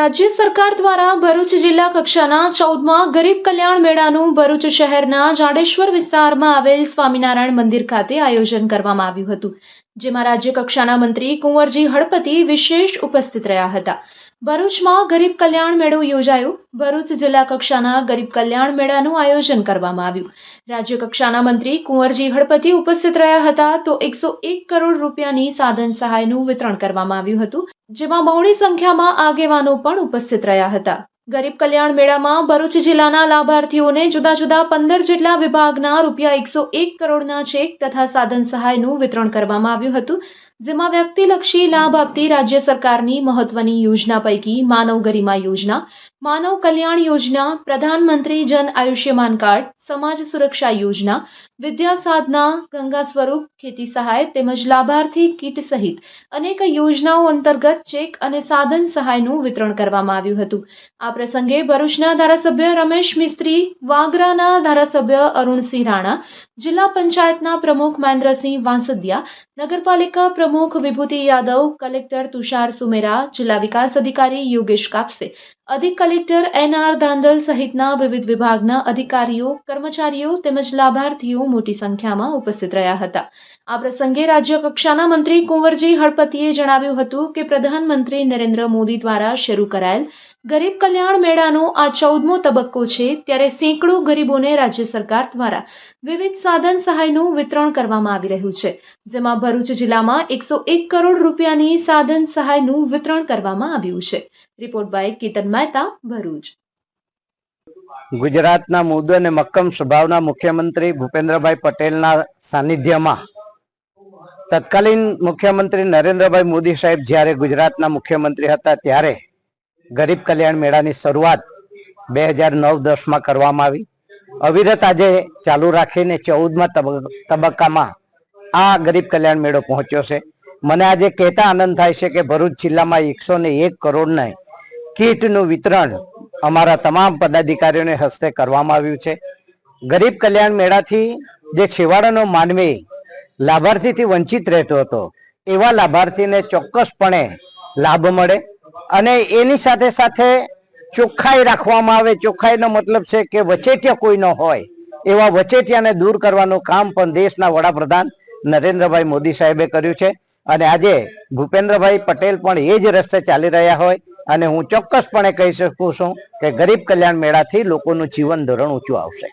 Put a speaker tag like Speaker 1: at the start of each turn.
Speaker 1: રાજ્ય સરકાર દ્વારા ભરૂચ જિલ્લા કક્ષાના ચૌદમાં ગરીબ કલ્યાણ મેળાનું ભરૂચ શહેરના જાડેશ્વર વિસ્તારમાં આવેલ સ્વામિનારાયણ મંદિર ખાતે આયોજન કરવામાં આવ્યું હતું, જેમાં રાજ્ય કક્ષાના મંત્રી કુંવરજી હળપતિ વિશેષ ઉપસ્થિત રહ્યા હતા. ભરૂચમાં ગરીબ કલ્યાણ મેળો યોજાયો. ભરૂચ જિલ્લા કક્ષાના ગરીબ કલ્યાણ મેળાનું આયોજન કરવામાં આવ્યું. રાજ્ય કક્ષાના મંત્રી કુંવરજી હળપતિ ઉપસ્થિત રહ્યા હતા તો એકસો એક કરોડ રૂપિયાની સાધન સહાયનું વિતરણ કરવામાં આવ્યું હતું, જેમાં બહોળી સંખ્યામાં આગેવાનો પણ ઉપસ્થિત રહ્યા હતા. ગરીબ કલ્યાણ મેળામાં ભરૂચ જિલ્લાના લાભાર્થીઓને જુદા જુદા પંદર જેટલા વિભાગના રૂપિયા એકસો એક કરોડના ચેક તથા સાધન સહાયનું વિતરણ કરવામાં આવ્યું હતું. જેમાં વ્યક્તિલક્ષી લાભ આપતી રાજ્ય સરકારની મહત્વની યોજના પૈકી માનવ ગરિમા યોજના માનવ કલ્યાણ યોજના, પ્રધાનમંત્રી જન આયુષ્યમાન કાર્ડ, સમાજ સુરક્ષા યોજના, વિદ્યા સાધના, ગંગા સ્વરૂપ, ખેતી સહાય તેમજ લાભાર્થી કીટ સહિત અનેક યોજનાઓ અંતર્ગત ચેક અને સાધન સહાયનું વિતરણ કરવામાં આવ્યું હતું. આ પ્રસંગે ભરૂચના ધારાસભ્ય રમેશ મિસ્ત્રી, વાગરાના ધારાસભ્ય અરુણસિંહ રાણા, જિલ્લા પંચાયતના પ્રમુખ મહેન્દ્રસિંહ વાંસદિયા, નગરપાલિકા પ્રમુખ વિભૂતિ યાદવ, કલેક્ટર તુષાર સુમેરા, જિલ્લા વિકાસ અધિકારી યોગેશ કાપસે અધિક કલેક્ટર એન આર ધાંધલ સહિતના વિવિધ વિભાગના અધિકારીઓ, કર્મચારીઓ તેમજ લાભાર્થીઓ મોટી સંખ્યામાં ઉપસ્થિત રહ્યા હતા. આ પ્રસંગે રાજ્ય કક્ષાના મંત્રી કુંવરજી હળપતિએ જણાવ્યું હતું કે પ્રધાનમંત્રી નરેન્દ્ર મોદી દ્વારા શરૂ કરાયેલ ગરીબ કલ્યાણ મેળાનો આ ચૌદમો તબક્કો છે ત્યારે સેંકડો ગરીબોને રાજ્ય સરકાર દ્વારા વિવિધ સાધન સહાયનું વિતરણ કરવામાં આવી રહ્યું છે, જેમાં ભરૂચ જિલ્લામાં એકસો એક કરોડ રૂપિયાની સાધન સહાયનું વિતરણ કરવામાં આવ્યું છે. Report by Ketan Mehta, Bharuch.
Speaker 2: ગુજરાતના મુદ્દો અને મક્કમ સ્વભાવના મુખ્યમંત્રી ભૂપેન્દ્રભાઈ પટેલના સાનિધ્યમાં. તત્કાલીન મુખ્યમંત્રી નરેન્દ્રભાઈ મોદી સાહેબ જ્યારે ગુજરાતના મુખ્યમંત્રી હતા ત્યારે ગરીબ કલ્યાણ મેળાની શરૂઆત બે હજાર નવ દસમાં કરવામાં આવી. અવિરત આજે ચાલુ રાખીને ચૌદમાં તબક્કામાં આ ગરીબ કલ્યાણ મેળો પહોંચ્યો છે. મને આજે કહેતા આનંદ થાય છે કે ભરૂચ જિલ્લામાં એકસો ને એક કરોડના કીટનું વિતરણ અમારા તમામ પદાધિકારીઓને હસ્તે કરવામાં આવ્યું છે. ગરીબ કલ્યાણ મેળાથી જે છેવાડાનો માનવી લાભાર્થીથી વંચિત રહેતો હતો, એવા લાભાર્થીને ચોક્કસપણે લાભ મળે. અને એની સાથે સાથે ચોખ્ખાઈ રાખવામાં આવે. ચોખ્ખાઈનો મતલબ છે કે વચેટિયા કોઈ ન હોય. એવા વચેટિયાને દૂર કરવાનું કામ પણ દેશના વડાપ્રધાન નરેન્દ્રભાઈ મોદી સાહેબે કર્યું છે. અને આજે ભૂપેન્દ્રભાઈ પટેલ પણ એ જ રસ્તે ચાલી રહ્યા હોય. અને હું ચોક્કસપણે કહી શકું છું કે ગરીબ કલ્યાણ મેળાથી લોકોનું જીવન ધોરણ ઊંચું આવશે.